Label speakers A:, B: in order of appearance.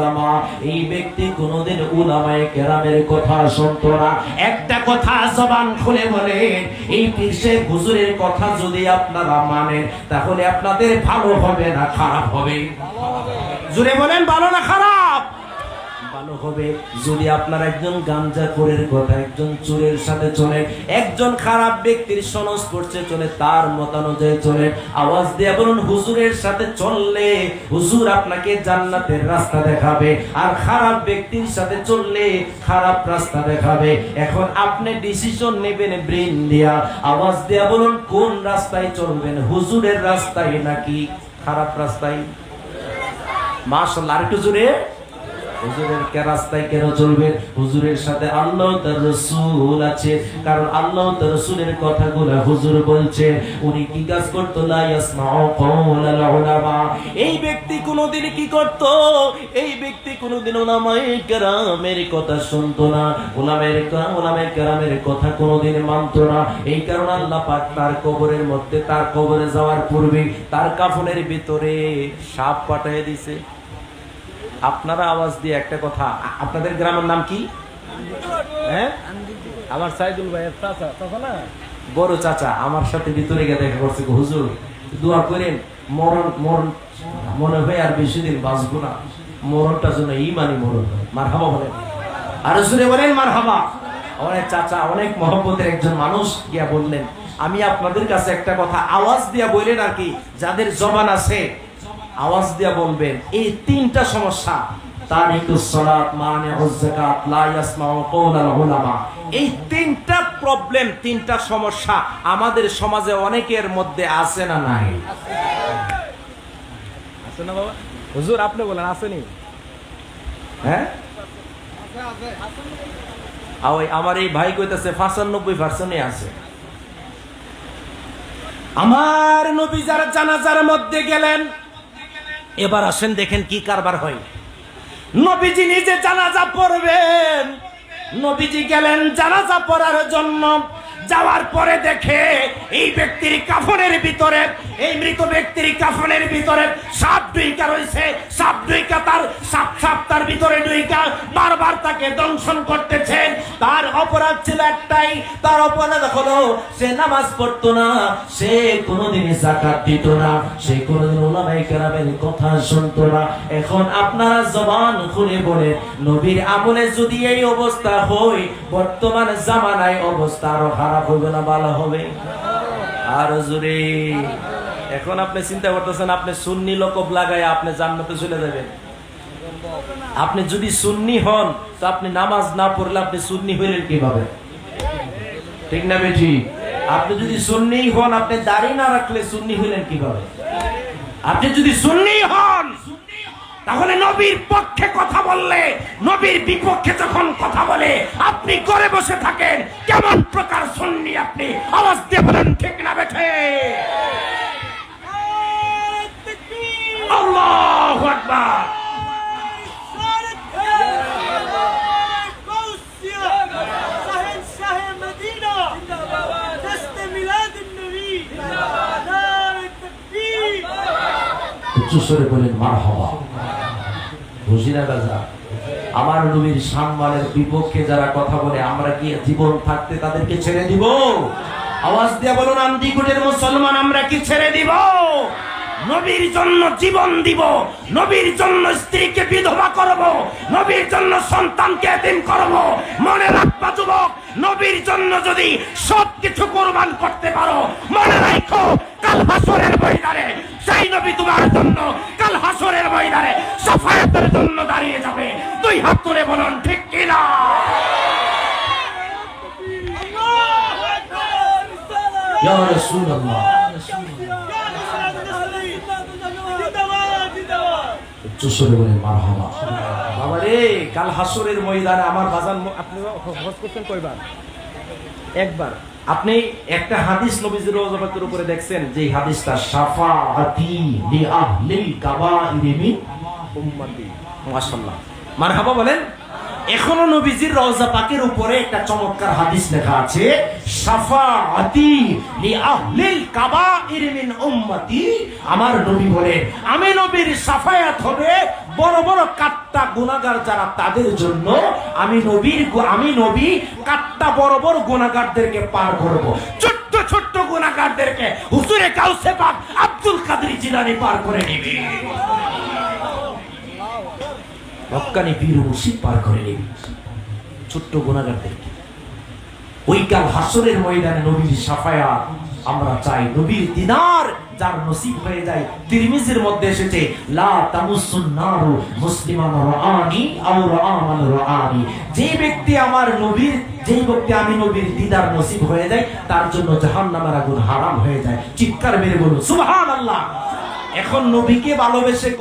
A: উলামা, এই ব্যক্তি কোনোদিন উলামায়ে কেরামের কথা শুনতো না। একটা কথা জবান খুলে বলে, এই পীরসে হুজুরের কথা যদি আপনারা মানেন, তাহলে আপনাদের ভালো হবে না, খারাপ হবে। জুড়ে বলেন, ভালো না খারাপ? ভালো হবে। যদি আপনার একজন গাঞ্জা করের কথা, একজন চোরের সাথে চলে, একজন খারাপ ব্যক্তির সংস্পর্শে চলে, তার মতানুযায়ী চলে, আওয়াজ দিয়ে বলুন, হুজুরের সাথে চললে হুজুর আপনাকে জান্নাতের রাস্তা দেখাবে, আর খারাপ ব্যক্তির সাথে চললে খারাপ রাস্তা দেখাবে। এখন আপনি ডিসিশন নেবেন ব্রেন দিয়া। আওয়াজ দিয়া বলুন, কোন রাস্তায় চলবেন, হুজুরের রাস্তায় নাকি খারাপ রাস্তায়? মাশাল্লাহ আরেকটু জোরে। হুজুরের কে রাস্তায় কেন চলবেন হুজুরের সাথে আল্লাহ তার রসুল আছে। কারণ আল্লাহ তার রসুলের কথাগুলো হুজুর বলছে। উনি কি কাজ করতো? লা ইয়াসমাউ কওলাল উলামা। এই ব্যক্তি কোনোদিন কি করত? এই ব্যক্তি কোনোদিন উলামায়ে কেরামের কথা শুনতো না। উলামের উলামায়ে কেরামের কথা কোনোদিন মানতো না। এই কারণে আল্লাহ পাক তার কবরের মধ্যে, তার কবরে যাওয়ার পূর্বে তার কাফনের ভিতরে সাপ পাঠিয়ে দিছে। আপনারা আওয়াজ দিয়ে একটা কথা আপনাদের গ্রামের নাম কি? হ্যাঁ?
B: আমার সাইদুল ভাইয়ের চাচা চাচা না?
A: বড় চাচা আমার সাথে ভিতরে গিয়ে দেখা করছে হুজুর দোয়া করেন মরণ মরণ মনে হয় আর বেশি দিন বাঁচবো না। মরণটা যেন ইমানি মরণ মার হাবা বলেন। আর জুড়ে বলেন মার হাবা অনেক চাচা অনেক মহব্বতের একজন মানুষ গিয়া বললেন আমি আপনাদের কাছে একটা কথা আওয়াজ দিয়া বললেন আর কি যাদের জবান আছে আওয়াজ দিয়া বলবেন এই তিনটা সমস্যা। এই তিনটা প্রবলেম তিনটা সমস্যা আমাদের সমাজে অনেকের মধ্যে আছে না নাই?
B: আছে না বাবা? হুজুর আপনি বলেন আসেনি?
A: হ্যাঁ? আমার এই ভাই কইতাছে পঁচানব্বই পার্সেন্টে আছে। আমার নবী যারা জানাজার মধ্যে গেলেন এবার আসেন, দেখেন কি কারবার হয়। নবীজি নিজে জানাজা পড়বেন। নবীজি গেলেন জানাজা পড়ার জন্য। যাওয়ার পরে দেখে এই ব্যক্তির কাফনের ভিতরে, এই মৃত ব্যক্তির কাফনের ভিতরে সাপ দুইকা রয়েছে। সাপ দুইকা তার সাপ তাকে দংশন করতেছেন। তার অপরাধ ছিল একটাই, তার অপরাধ হলো সে নামাজ পড়তো না, সে কোনোদিন জাকাত দিত না, সে কোনোদিন ওলামাই কেরামের কথা শুনতো না। এখন আপনারা জবান খুলে বলে, নবীর আমলে যদি এই অবস্থা হয়, বর্তমান জামানায় অবস্থা আরও খারাপ হবে না, ভালো হবে? আর জোরে। এখন আপনি চিন্তা করতেছেন, আপনি সুন্নি লোকব লাগায় আপনি জান্নাতে চলে যাবেন। আপনি যদি সুন্নি হন, তো আপনি নামাজ না পড়লে আপনি সুন্নি হইলেন কীভাবে? ঠিক না বেঠি? আপনি যদি সুন্নি হন, আপনি দাড়ি না রাখলে সুন্নি হইলেন কীভাবে? আপনি যদি সুন্নি হন, তাহলে নবীর পক্ষে কথা বললে, নবীর বিপক্ষে যখন কথা বলে, আপনি ঘরে বসে থাকেন, কেমন প্রকার সুন্নি আপনি? আওয়াজ দিয়ে বলেন, ঠিক না বেঠে? উচ্চস্বরে বলেন মার হওয়া বুঝি না গাজা আমার নবীর সম্মানের বিপক্ষে যারা কথা বলে, আমরা কি জীবন থাকতে তাদেরকে ছেড়ে দিব? আওয়াজ দিয়ে বলুন আন্দিকুটের মুসলমান, আমরা কি ছেড়ে দিব? নবীর জন্য জীবন দিব, নবীর জন্য স্ত্রীকে বিধবা করব, নবীর জন্য সন্তানকে এতিম করব। মনে রাখবা, যুবক, নবীর জন্য যদি সব কিছু কোরবান করতে পারো, মনে রাখো কাল হাসরের ময়দানে সেই নবী তোমার জন্য কাল হাসরের ময়দানে সাফায়াতের জন্য দাঁড়িয়ে যাবে। দুই হাত তুলে বলুন ঠিক কিনা? ইয়া রাসূলুল্লাহ। উচ্চস্বরে বলে মারহাবা। বাবা রে কাল হাসরের ময়দানে আমার বাজান
B: আপনি হজ করছেন কয়বার? একবার।
A: আপনি একটা হাদিস নবীজির রওজাবাতের উপরে দেখছেন, যে হাদিসটা, শাফাআতি লি আহলিল কাবাইরি মিন
B: উম্মতি।
A: মাশাআল্লাহ। মারহাবা বলেন, এখনও নবীজির রওজা পাকের উপরে একটা চমৎকার হাদিস লেখা আছে, শাফাআতি লি আহলিল কাবাইরি মিন উম্মতি। আমার নবী বলে আমি নবীর শাফায়াত হবে বড় বড় কাট্টা গুনাহগার যারা তাদের জন্য আমি নবীর আমি নবী কাট্টা বড় গুনাহগারদেরকে পার করব। ছোট্ট ছোট্ট গুনাহগারদেরকে হুজুরে কাউসে পাক আব্দুল কাদের জিলানি পার করে নিবি। হক্কানি পীর মুর্শিদ পার করে নিবি। ছোট্ট গুনাহগারদেরকে। ওই কাল হাসরের ময়দানে নবীর সাফায়া আমরা চাই নবীর দিদার, যার নসিব হয়ে যায়। তিরমিজির মধ্যে এসেছে, লা তামুসুন নারু মুসলিমান রাআনি আও রাআমান রাআনি। যে ব্যক্তি আমার নবীর যেই ব্যক্তি আমি নবীর দিদার নসিব হয়ে যায়, তার জন্য জাহান্নামের আগুন হারাম হয়ে যায়। চিৎকার মেরে বলুন, সুবহানাল্লাহ! এখন নবীকে ভালোবেসে